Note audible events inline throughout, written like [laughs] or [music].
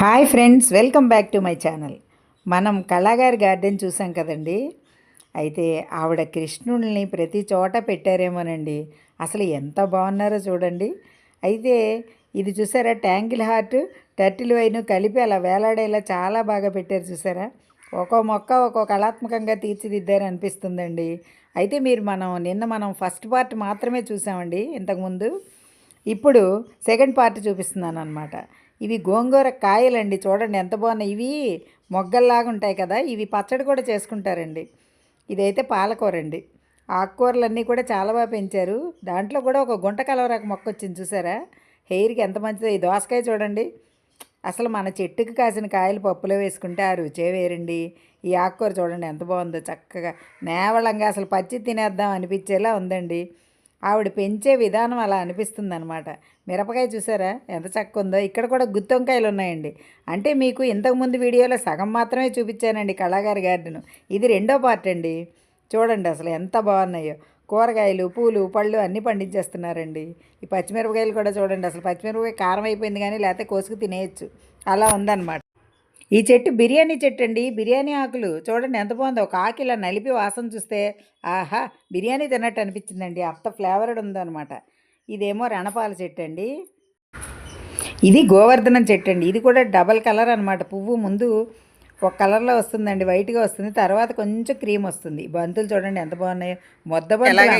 Hi friends welcome back to my channel. మనం కళాగారి garden చూసాం కదండి? అయితే ఆవిడ కృష్ణుడిని ప్రతి చోట పెట్టారేమోనండి. అసలు ఎంత బాగున్నారో చూడండి. అయితే ఇది చూసారా? ట్యాంగిల్ హార్ట్ టర్టిల్ వైన్ కలిపి అలా వేలాడేలా చాలా బాగా పెట్టారు చూసారా? ఒక్కో మొక్క ఒక్కో కళాత్మకంగా తీర్చిదిద్దారు అనిపిస్తుందండి. అయితే మీరు మనం నిన్న మనం ఫస్ట్ పార్ట్ మాత్రమే చూసామండి ఇంతకుముందు. ఇప్పుడు సెకండ్ పార్ట్ చూపిస్తున్నాను అనమాట ఇవి గోంగూర కాయలండి చూడండి ఎంత బాగున్నాయి. ఇవి మొగ్గల్లాగా ఉంటాయి కదా ఇవి పచ్చడి కూడా చేసుకుంటారండి. ఇదైతే పాలకూర అండి ఆకుకూరలన్నీ కూడా చాలా బాగా పెంచారు. దాంట్లో కూడా ఒక గుంట కలవరాకు మొక్క వచ్చింది చూసారా? హెయిర్కి ఎంత మంచిదో. ఈ దోసకాయ చూడండి. అసలు మన చెట్టుకి కాసిన కాయలు పప్పులో వేసుకుంటే ఆ రుచే వేరండి. ఈ ఆకుకూర చూడండి ఎంత బాగుందో చక్కగా నేవళంగా అసలు పచ్చి తినేద్దాం అనిపించేలా ఉందండి. ఆవిడ పెంచే విధానం అలా అనిపిస్తుంది అనమాట మిరపకాయ చూసారా? ఎంత చక్క ఉందో ఇక్కడ కూడా గుత్తొంకాయలు ఉన్నాయండి. అంటే మీకు ఇంతకుముందు వీడియోలో సగం మాత్రమే చూపించానండి కళాగారి గార్డెన్ ఇది రెండో పార్ట్ అండి. చూడండి అసలు ఎంత బాగున్నాయో. కూరగాయలు పూలు పళ్ళు అన్నీ పండించేస్తున్నారండి. ఈ పచ్చిమిరపకాయలు కూడా చూడండి. అసలు పచ్చిమిరపకాయ కారం అయిపోయింది కానీ లేకపోతే కోసుకు తినేయచ్చు. అలా ఉందన్నమాట. ఈ చెట్టు బిర్యానీ చెట్టు అండి బిర్యానీ ఆకులు చూడండి ఎంత బాగుందో. ఒక ఆకు ఇలా నలిపి వాసన చూస్తే ఆహా బిర్యానీ తిన్నట్టు అనిపించిందండి. అంత ఫ్లేవర్డ్ ఉందన్నమాట. ఇదేమో రణపాల చెట్టు అండి ఇది గోవర్ధనం చెట్టు అండి ఇది కూడా డబల్ కలర్ అనమాట పువ్వు ముందు ఒక కలర్లో వస్తుందండి. వైట్గా వస్తుంది. తర్వాత కొంచెం క్రీమ్ వస్తుంది. బంతులు చూడండి ఎంత బాగున్నాయో. మొద్ద బంతులు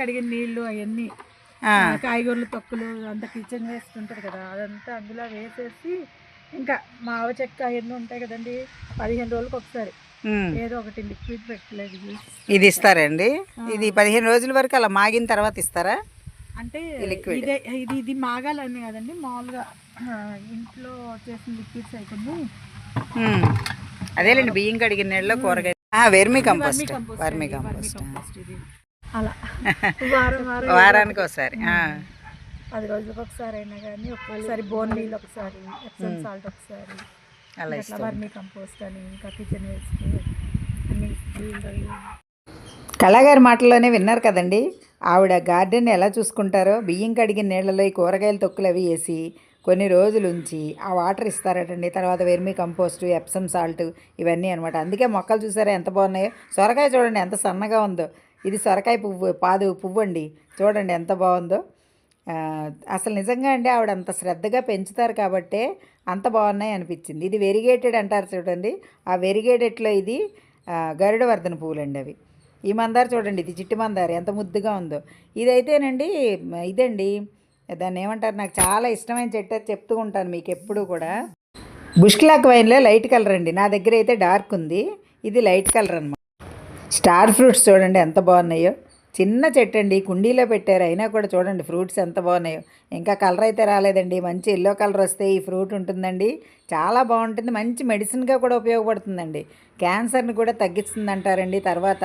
కడిగిన నీళ్ళు అవన్నీ ఆ, కాయగూరలు తొక్కులు అంతా కిచెన్ వేస్ట్ ఉంటుంది కదా. అదంతా అందులో వేసేసి ఇంకా మావ చెక్క అవన్నీ ఉంటాయి కదండి పదిహేను రోజులకు ఒకసారి. ఏదో ఒకటి లిక్విడ్ పెట్టలేదు ఇది. ఇస్తారండి? ఇది పదిహేను రోజుల వరకు అలా మాగిన తర్వాత ఇస్తారా? అంటే liquid. ఇదే ఇది ఇది మాగాలని కదండి మామూలుగా ఇంట్లో చేసిన లిక్విడ్స్ అయిపోయింది ఉమ్. అదేలేండి బియ్యం కడిగిన నీళ్ళలో కూరగాయ. వెర్మి కంపోస్ట్ వర్మి కంపోస్ట్ అలా. [laughs] వారం వారం వారానికి ఒకసారి. పది రోజులకు ఒకసారి అయినా కానీ ఒకసారి బోన్ మీల్ ఒకసారి ఎప్సమ్ సాల్ట్ ఒకసారి అలా అట్లా వర్మీ కంపోస్ట్ అని ఇంకా కిచెన్ వేస్ట్ అన్ని వీళ్ళు కళాగారి మాటల్లోనే విన్నారు కదండి? ఆవిడ గార్డెన్ ఎలా చూసుకుంటారో బియ్యం కడిగిన నీళ్ళలో ఈ కూరగాయల తొక్కులు అవి వేసి కొన్ని రోజులు ఉంచి ఆ వాటర్ ఇస్తారటండి. తర్వాత వెర్మి కంపోస్ట్ ఎప్సమ్ సాల్ట్ ఇవన్నీ అనమాట అందుకే మొక్కలు చూసారా ఎంత బాగున్నాయో? సొరకాయ చూడండి ఎంత సన్నగా ఉందో. ఇది సొరకాయ పువ్వు పాదు పువ్వు అండి చూడండి ఎంత బాగుందో. అసలు నిజంగా అండి ఆవిడ అంత శ్రద్ధగా పెంచుతారు కాబట్టే అంత బాగున్నాయి అనిపించింది. ఇది వెరిగేటెడ్ అంటారు చూడండి. ఆ వెరిగేటెడ్లో ఇది గరుడవర్ధన పూలండి అవి. ఈ మందార చూడండి ఇది చిట్టి మందారు ఎంత ముద్దుగా ఉందో. ఇదైతేనండి ఇదండి దాన్ని ఏమంటారు నాకు చాలా ఇష్టమైన చెట్టు అది చెప్తూ ఉంటాను మీకు ఎప్పుడు కూడా. బుష్క్లాక్ వైన్లో లైట్ కలర్ అండి. నా దగ్గర అయితే డార్క్ ఉంది. ఇది లైట్ కలర్ అనమాట స్టార్ ఫ్రూట్స్ చూడండి ఎంత బాగున్నాయో. చిన్న చెట్టు అండి కుండీలో పెట్టారు. అయినా కూడా చూడండి ఫ్రూట్స్ ఎంత బాగున్నాయో. ఇంకా కలర్ అయితే రాలేదండి. మంచి ఎల్లో కలర్ వస్తే ఈ ఫ్రూట్ ఉంటుందండి. చాలా బాగుంటుంది. మంచి మెడిసిన్గా కూడా ఉపయోగపడుతుందండి. క్యాన్సర్ని కూడా తగ్గిస్తుంది అంటారండి తర్వాత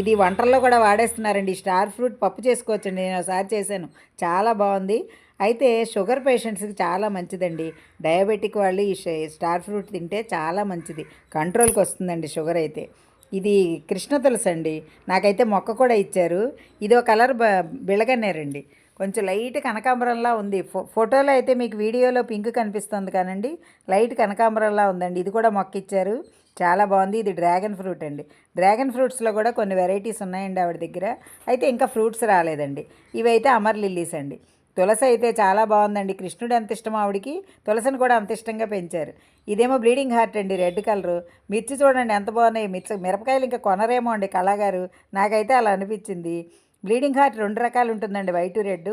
ఇది వంటల్లో కూడా వాడేస్తున్నారండి. ఈ స్టార్ ఫ్రూట్ పప్పు చేసుకోవచ్చండి. నేను ఒకసారి చేశాను. చాలా బాగుంది. అయితే షుగర్ పేషెంట్స్కి చాలా మంచిదండి. డయాబెటిక్ వాళ్ళు ఈ స్టార్ ఫ్రూట్ తింటే చాలా మంచిది. కంట్రోల్కి వస్తుందండి షుగర్ అయితే. ఇది కృష్ణ తులసి అండి నాకైతే మొక్క కూడా ఇచ్చారు. ఇది ఒక కలర్ బ బిళగన్నేరండి కొంచెం లైట్ కనకాంబరంలా ఉంది. ఫో ఫోటోలో అయితే మీకు వీడియోలో పింక్ కనిపిస్తుంది కానండి. లైట్ కనకాంబరంలా ఉందండి. ఇది కూడా మొక్క ఇచ్చారు. చాలా బాగుంది. ఇది డ్రాగన్ ఫ్రూట్ అండి. డ్రాగన్ ఫ్రూట్స్లో కూడా కొన్ని వెరైటీస్ ఉన్నాయండి ఆవిడ దగ్గర. అయితే ఇంకా ఫ్రూట్స్ రాలేదండి. ఇవైతే అమర్ లిల్లీస్ అండి. తులసి అయితే చాలా బాగుందండి. కృష్ణుడు ఎంత ఇష్టం ఆవిడికి? తులసిని కూడా అంత ఇష్టంగా పెంచారు. ఇదేమో బ్లీడింగ్ హార్ట్ అండి రెడ్ కలరు. మిర్చి చూడండి ఎంత బాగున్నాయి. మిర్చి మిరపకాయలు ఇంకా కొనరేమో అండి కళాగారు. నాకైతే అలా అనిపించింది. బ్లీడింగ్ హార్ట్ రెండు రకాలు ఉంటుందండి వైట్ రెడ్.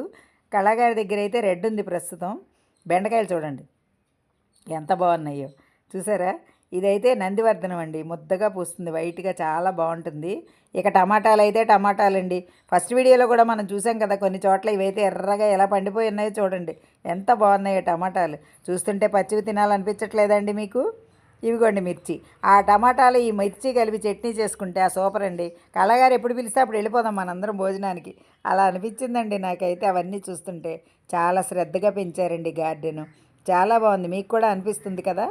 కళాగారి దగ్గర అయితే రెడ్ ఉంది ప్రస్తుతం. బెండకాయలు చూడండి. ఎంత బాగున్నాయో. చూసారా? ఇదైతే నందివర్ధనం అండి ముద్దగా పూస్తుంది. వైట్గా చాలా బాగుంటుంది. ఇక టమాటాలు అయితే టమాటాలండి. ఫస్ట్ వీడియోలో కూడా మనం చూసాం కదా కొన్ని చోట్ల ఇవైతే ఎర్రగా ఎలా పండిపోయి ఉన్నాయో చూడండి. ఎంత బాగున్నాయో టమాటాలు. చూస్తుంటే పచ్చివి తినాలనిపించట్లేదండి మీకు? ఇవిగోండి మిర్చి. ఆ టమాటాలు ఈ మిర్చి కలిపి చట్నీ చేసుకుంటే ఆ సూపర్ అండి కళగారు ఎప్పుడు పిలిస్తే అప్పుడు వెళ్ళిపోదాం మనందరం భోజనానికి. అలా అనిపించిందండి నాకైతే అవన్నీ చూస్తుంటే. చాలా శ్రద్ధగా పెంచారండి గార్డెను. చాలా బాగుంది. మీకు కూడా అనిపిస్తుంది కదా?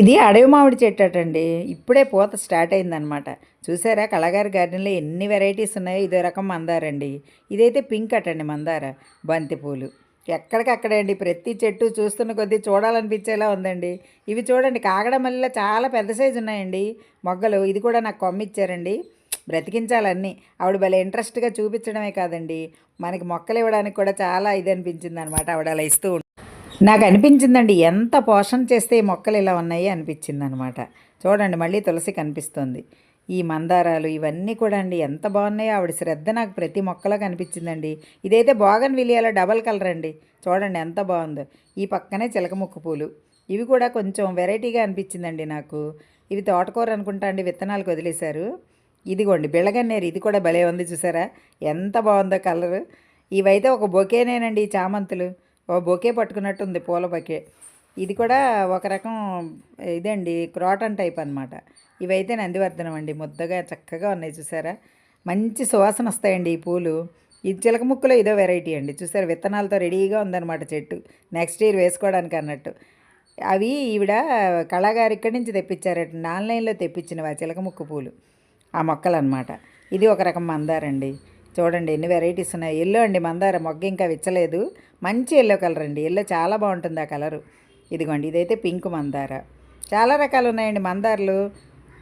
ఇది అడవి మామిడి చెట్టు అటండి ఇప్పుడే పూత స్టార్ట్ అయిందనమాట. చూసారా కళగారి గార్డెన్లో ఎన్ని వెరైటీస్ ఉన్నాయో ఇదో రకం మందారండి. ఇదైతే పింక్ అటండి మందార బంతిపూలు ఎక్కడికక్కడే అండి. ప్రతి చెట్టు చూస్తున్న కొద్దీ చూడాలనిపించేలా ఉందండి. ఇవి చూడండి కాగడమల్లిలో చాలా పెద్ద సైజు ఉన్నాయండి. మొగ్గలు ఇది కూడా నాకు కొమ్మిచ్చారండి. బ్రతికించాలన్నీ. ఆవిడ భలే ఇంట్రెస్ట్గా చూపించడమే కాదండి. మనకి మొక్కలు ఇవ్వడానికి కూడా చాలా ఇది అనిపించింది అనమాట ఆవిడ అలా ఇస్తూ ఉంటుంది నాకు అనిపించిందండి ఎంత పోషణ చేస్తే మొక్కలు ఇలా ఉన్నాయి అనిపించింది అనమాట చూడండి మళ్ళీ తులసి కనిపిస్తుంది. ఈ మందారాలు ఇవన్నీ కూడా అండి ఎంత బాగున్నాయో ఆవిడ శ్రద్ధ నాకు ప్రతి మొక్కలో కనిపించిందండి. ఇదైతే బాగన్ విలియాలో డబల్ కలర్ అండి. చూడండి ఎంత బాగుందో. ఈ పక్కనే చిలకముక్క పూలు. ఇవి కూడా కొంచెం వెరైటీగా అనిపించిందండి నాకు. ఇవి తోటకూర అనుకుంటా అండి విత్తనాలకు వదిలేశారు. ఇదిగోండి బిళ్ళగన్నేరు. ఇది కూడా భలే ఉంది చూసారా? ఎంత బాగుందో కలర్. ఇవైతే ఒక బొకేనేనండి ఈ చామంతులు. ఓ బొకే పట్టుకున్నట్టుంది పూల బొకే. ఇది కూడా ఒక రకం ఇదండి క్రాటన్ టైప్ అనమాట ఇవైతే నందివర్ధనం అండి ముద్దగా చక్కగా ఉన్నాయి చూసారా? మంచి సువాసన వస్తాయండి ఈ పూలు. ఈ చిలక ముక్కలో ఇదో వెరైటీ అండి చూసారా? విత్తనాలతో రెడీగా ఉందన్నమాట చెట్టు. నెక్స్ట్ ఇయర్ వేసుకోవడానికి అన్నట్టు. అవి ఈవిడ కళాగారి ఇక్కడి నుంచి తెప్పించారట ఆన్లైన్లో తెప్పించినవి ఆ చిలక ముక్కు పూలు ఆ మొక్కలు అనమాట ఇది ఒక రకం మందారండి. చూడండి ఎన్ని వెరైటీస్ ఉన్నాయి. ఎల్లో అండి మందార మొగ్గ ఇంకా విచ్చలేదు. మంచి ఎల్లో కలర్ అండి. ఎల్లో చాలా బాగుంటుంది ఆ కలరు ఇదిగోండి ఇదైతే పింక్ మందార. చాలా రకాలు ఉన్నాయండి మందార్లు.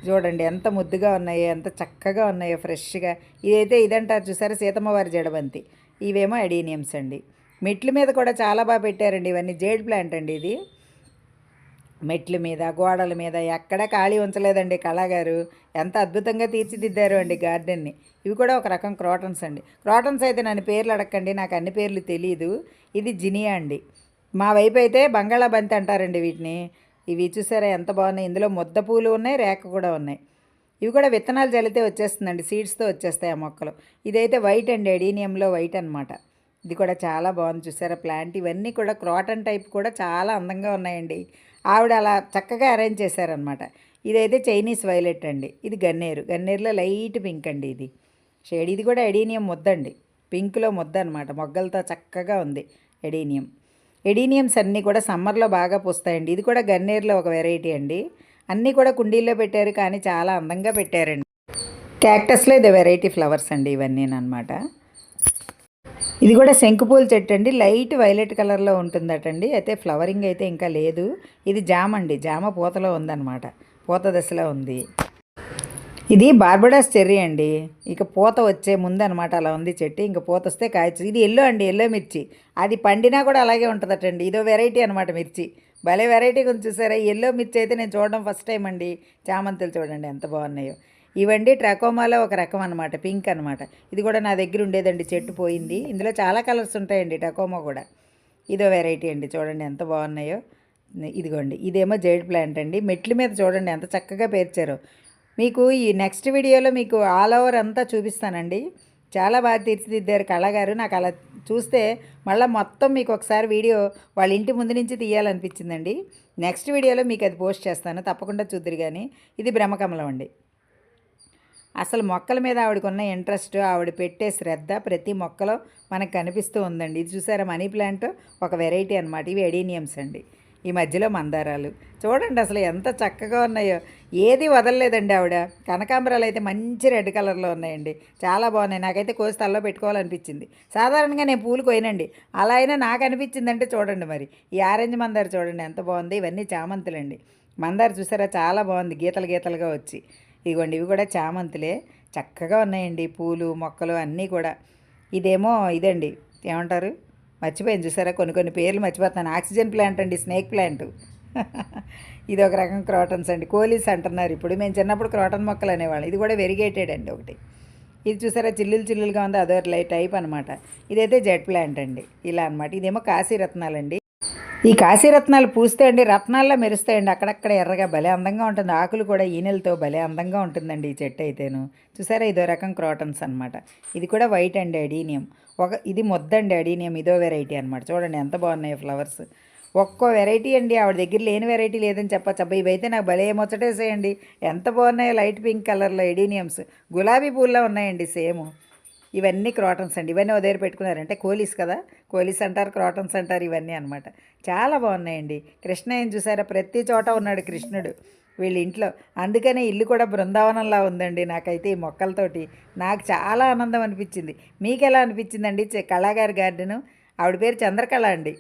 చూడండి ఎంత ముద్దుగా ఉన్నాయో ఎంత చక్కగా ఉన్నాయో ఫ్రెష్గా. ఇదైతే ఇదంటారు చూసారా సీతమ్మవారి జడబంతి. ఇవేమో అడీనియమ్స్ అండి. మెట్ల మీద కూడా చాలా బాగా పెట్టారండి ఇవన్నీ. జేడ్ ప్లాంట్ అండి ఇది. మెట్ల మీద గోడల మీద ఎక్కడ ఖాళీ ఉంచలేదండి కళాగారు. ఎంత అద్భుతంగా తీర్చిదిద్దారు అండి గార్డెన్ని. ఇవి కూడా ఒక రకం క్రాటన్స్ అండి. క్రాటన్స్ అయితే నన్ను పేర్లు అడగండి నాకు అన్ని పేర్లు తెలియదు ఇది జినియా అండి. మా వైపు అయితే బంగాళాబంతి అంటారండి వీటిని. ఇవి చూసారా ఎంత బాగున్నాయి. ఇందులో ముద్ద పూలు ఉన్నాయి రేక కూడా ఉన్నాయి. ఇవి కూడా విత్తనాలు చల్లితే వచ్చేస్తుందండి సీడ్స్తో వచ్చేస్తాయి ఆ మొక్కలు. ఇదైతే వైట్ అండి ఎడీనియంలో వైట్ అనమాట ఇది కూడా చాలా బాగుంది చూసారా? ప్లాంట్ ఇవన్నీ కూడా క్రాటన్ టైప్ కూడా చాలా అందంగా ఉన్నాయండి. ఆవిడ అలా చక్కగా అరేంజ్ చేశారనమాట ఇదైతే చైనీస్ వైలెట్ అండి. ఇది గన్నేరు. గన్నేరులో లైట్ పింక్ అండి ఇది. షేడ్ ఇది కూడా ఎడీనియం ముద్దండి. పింక్లో ముద్ద అనమాట మొగ్గలతో చక్కగా ఉంది ఎడీనియం. ఎడీనియమ్స్ అన్నీ కూడా సమ్మర్లో బాగా పూస్తాయండి. ఇది కూడా గన్నేరులో ఒక వెరైటీ అండి. అన్నీ కూడా కుండీల్లో పెట్టారు కానీ చాలా అందంగా పెట్టారండి. క్యాక్టస్లో ఇది వెరైటీ ఫ్లవర్స్ అండి ఇవన్నీ అనమాట ఇది కూడా శంకుపూల చెట్టు అండి. లైట్ వైలెట్ కలర్లో ఉంటుందటండి. అయితే ఫ్లవరింగ్ అయితే ఇంకా లేదు. ఇది జామ అండి. జామ పూతలో ఉందన్నమాట. పూత దశలో ఉంది. ఇది బార్బడాస్ చెర్రీ అండి. ఇక పూత వచ్చే ముందనమాట అలా ఉంది చెట్టు. ఇంకా పూత వస్తే కాయచ్చు ఇది ఎల్లో అండి. ఎల్లో మిర్చి. అది పండినా కూడా అలాగే ఉంటుందటండి. ఇదో వెరైటీ అనమాట మిర్చి. భలే వెరైటీ కొంచెం చూసారా? ఎల్లో మిర్చి అయితే నేను చూడడం ఫస్ట్ టైం అండి. చామంతులు చూడండి ఎంత బాగున్నాయో. ఇవండి ట్రకోమాలో ఒక రకం అనమాట పింక్ అనమాట ఇది కూడా నా దగ్గర ఉండేదండి చెట్టు పోయింది. ఇందులో చాలా కలర్స్ ఉంటాయండి టకోమా కూడా. ఇదో వెరైటీ అండి చూడండి ఎంత బాగున్నాయో. ఇదిగోండి ఇదేమో జైడ్ ప్లాంట్ అండి. మెట్ల మీద చూడండి ఎంత చక్కగా పేర్చారో. మీకు ఈ నెక్స్ట్ వీడియోలో మీకు ఆల్ ఓవర్ అంతా చూపిస్తానండి. చాలా బాగా తీర్చిదిద్దారు కళగారు నాకు అలా చూస్తే మళ్ళీ మొత్తం మీకు ఒకసారి వీడియో వాళ్ళ ఇంటి ముందు నుంచి తీయాలనిపించిందండి. నెక్స్ట్ వీడియోలో మీకు అది పోస్ట్ చేస్తాను తప్పకుండా చూద్దరు కానీ ఇది బ్రహ్మకమలం అండి. అసలు మొక్కల మీద ఆవిడకున్న ఇంట్రెస్ట్ ఆవిడ పెట్టే శ్రద్ధ ప్రతి మొక్కలో మనకు కనిపిస్తూ ఉందండి. ఇది చూసారా? మనీ ప్లాంట్ ఒక వెరైటీ అనమాట ఇవి ఎడీనియమ్స్ అండి. ఈ మధ్యలో మందారాలు. చూడండి అసలు ఎంత చక్కగా ఉన్నాయో. ఏది వదలలేదండి ఆవిడ. కనకాంబరాలు అయితే మంచి రెడ్ కలర్లో ఉన్నాయండి. చాలా బాగున్నాయి. నాకైతే కోసి తల్లో పెట్టుకోవాలనిపించింది. సాధారణంగా నేను పూలు కోయనండి అలా అయినా నాకు అనిపించిందంటే చూడండి మరి. ఈ ఆరెంజ్ మందారు చూడండి ఎంత బాగుంది. ఇవన్నీ చామంతులండి. మందారు చూసారా? చాలా బాగుంది. గీతలు గీతలుగా వచ్చి. ఇదిగోండి ఇవి కూడా చామంతులే. చక్కగా ఉన్నాయండి పూలు మొక్కలు అన్నీ కూడా. ఇదేమో ఇదండి ఏమంటారు? మర్చిపోయింది చూసారా? కొన్ని కొన్ని పేర్లు మర్చిపోతున్నాను. ఆక్సిజన్ ప్లాంట్ అండి స్నేక్ ప్లాంట్. [laughs] ఇది ఒక రకం క్రాటన్స్ అండి. కోలీస్ అంటున్నారు ఇప్పుడు. మేము చిన్నప్పుడు క్రాటన్ మొక్కలు అనేవాళ్ళం. ఇది కూడా వెరిగేటెడ్ అండి ఒకటి. ఇది చూసారా? చిల్లులు చిల్లులుగా ఉంది అదో లైట్ టైప్ అనమాట ఇదైతే జెడ్ ప్లాంట్ అండి. ఇలా అనమాట ఇదేమో కాశీ రత్నాలండి ఈ కాశీరత్నాలు పూస్తే అండి రత్నాల్లో మెరుస్తాయండి. అక్కడక్కడ ఎర్రగా భలే అందంగా ఉంటుంది. ఆకులు కూడా ఈనెలతో భలే అందంగా ఉంటుందండి ఈ చెట్టు అయితేను. చూసారా? ఇదో రకం క్రాటన్స్ అనమాట ఇది కూడా వైట్ అండి అడీనియం. ఒక ఇది మొద్దండి అడీనియం ఇదో వెరైటీ అనమాట చూడండి ఎంత బాగున్నాయో ఫ్లవర్స్. ఒక్కో వెరైటీ అండి. ఆవిడ దగ్గర లేని వెరైటీ లేదని చెప్పచ్చు. అబ్బా ఇవైతే నాకు భలే ముచ్చటేసేయండి. ఎంత బాగున్నాయో లైట్ పింక్ కలర్లో ఎడీనియమ్స్ గులాబీ పూల్లో ఉన్నాయండి సేమ్. ఇవన్నీ క్రాటన్స్ అండి. ఇవన్నీ ఓ దగ్గర పెట్టుకున్నారంటే కోలీస్ కదా? కోలీస్ అంటారు క్రాటన్స్ అంటారు ఇవన్నీ అనమాట చాలా బాగున్నాయండి. కృష్ణ ఏం చూసారా? ప్రతి చోట ఉన్నాడు కృష్ణుడు వీళ్ళ ఇంట్లో. అందుకనే ఇల్లు కూడా బృందావనంలా ఉందండి నాకైతే ఈ మొక్కలతోటి. నాకు చాలా ఆనందం అనిపించింది. మీకు ఎలా అనిపించిందండి కళాగారి గార్డెను? ఆవిడ పేరు చంద్రకళ అండి.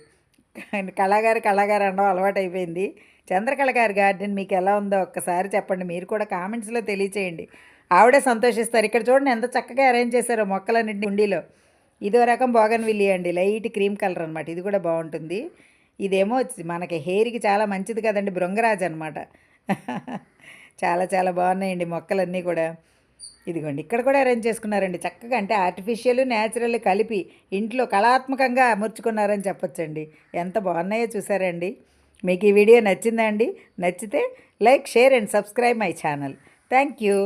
కళాగారు కళాగారు అనడం అలవాటు అయిపోయింది చంద్రకళ గారి గార్డెన్ మీకు ఎలా ఉందో ఒక్కసారి చెప్పండి. మీరు కూడా కామెంట్స్లో తెలియచేయండి. ఆవిడే సంతోషిస్తారు. ఇక్కడ చూడండి ఎంత చక్కగా అరేంజ్ చేశారో మొక్కలన్నింటినీ ఉండిలో ఇదో రకం బోగన్ విల్లి అండి. లైట్ క్రీమ్ కలర్ అనమాట ఇది కూడా బాగుంటుంది. ఇదేమో మనకి హెయిర్కి చాలా మంచిది కదండి. బృంగరాజ్ అనమాట చాలా చాలా బాగున్నాయండి మొక్కలన్నీ కూడా. ఇదిగోండి ఇక్కడ కూడా అరేంజ్ చేసుకున్నారండి. చక్కగా అంటే ఆర్టిఫిషియల్ న్యాచురల్ కలిపి ఇంట్లో కళాత్మకంగా అమర్చుకున్నారని చెప్పొచ్చండి. ఎంత బాగున్నాయో చూసారండి. మీకు ఈ వీడియో నచ్చిందా అండి? నచ్చితే like share and subscribe my channel. Thank you.